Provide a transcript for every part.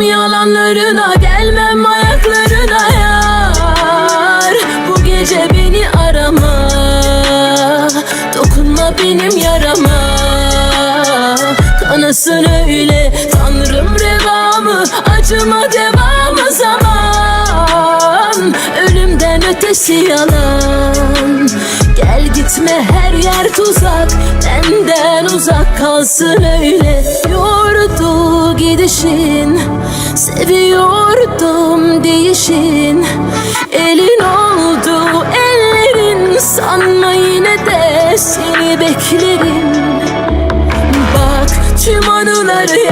Yanlarına gelmem ayaklarına yar. Bu gece beni arama Dokunma benim yarama. Kanasın öyle Tanrım revamı Acıma devamı zaman. Ölümden ötesi yalan Gel gitme her yer tuzak. Benden uzak kalsın öyle. Yordu gidişin Seviyordum değişin Elin oldu ellerin. Sanma yine de seni beklerim. Bak tüm anıları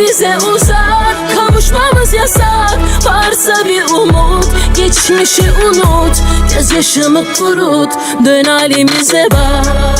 bize uzak. Kavuşmamız yasak. Varsa bir umut Geçmişi unut. Gözyaşımı kurut. Dön halimize bak